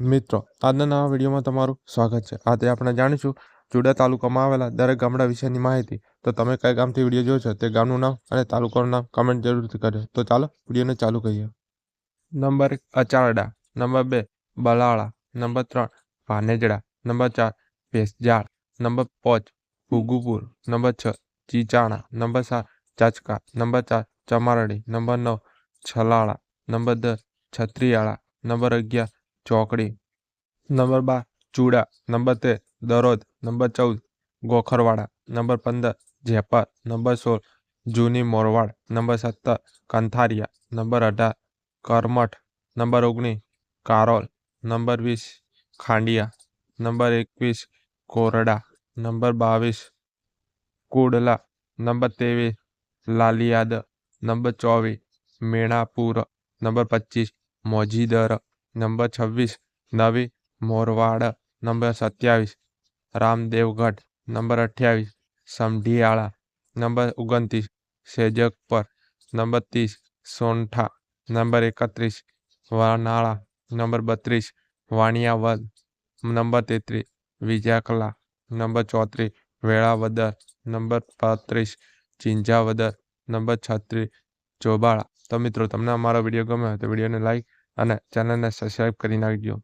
મિત્રો, આજના નવા વિડીયોમાં તમારું સ્વાગત છે. આજે આપણે જાણીશું ચુડા તાલુકામાં આવેલા દરેક ગામડા વિશેની માહિતી. તો તમે કઈ ગામથી વીડિયો જોયો છો તે ગામનું નામ અને તાલુકાનું નામ કમેન્ટ જરૂરથી કરજો. તો ચાલો વિડીયોને ચાલુ કરીએ. નંબર એક અચારડા, નંબર બે બલાળા, નંબર ત્રણ ભાનેજડા, નંબર ચાર ભેસજાળ, નંબર પાંચ ભૂગુપુર નંબર છ ચીચાણા, નંબર સાત ચાચકા, નંબર ચાર ચમારડી, નંબર નવ છલાળા, નંબર દસ છત્રીયાળા, નંબર અગિયાર ચોકડી. નંબર બાર. ચૂડા. નંબર તેર. દરોદ નંબર ચૌદ. ગોખરવાડા. નંબર પંદર. જેપર. નંબર સોળ. જૂની મોરવાડ. નંબર સત્તર. કંથારિયા. નંબર અઢાર. કરમઠ. નંબર ઓગણીસ. કારોલ. નંબર વીસ. ખાંડિયા. નંબર એકવીસ. કોરડા. નંબર બાવીસ. કુડલા. નંબર ત્રેવીસ. લાલિયાદ. નંબર ચોવીસ. મેણાપુર. નંબર પચીસ. મોજીદર. નંબર છવ્વીસ નવી મોરવાડ નંબર સત્યાવીસ રામદેવગઢ નંબર અઠ્યાવીસ સમઢિયાળા નંબર ઓગણત્રીસ સેજકપર નંબર ત્રીસ સોનઠા નંબર એકત્રીસ વાનાળા નંબર બત્રીસ વાણિયાવદ નંબર તેત્રીસ વિજાકલા નંબર ચોત્રીસ વેળાવદર નંબર પાંત્રીસ ચિંજાવદર નંબર છત્રીસ ચોબાળા તો મિત્રો તમને અમારો વીડિયો ગમ્યો હોય તો વિડીયોને લાઈક અને ચેનલને સબસ્ક્રાઈબ કરી નાખજો.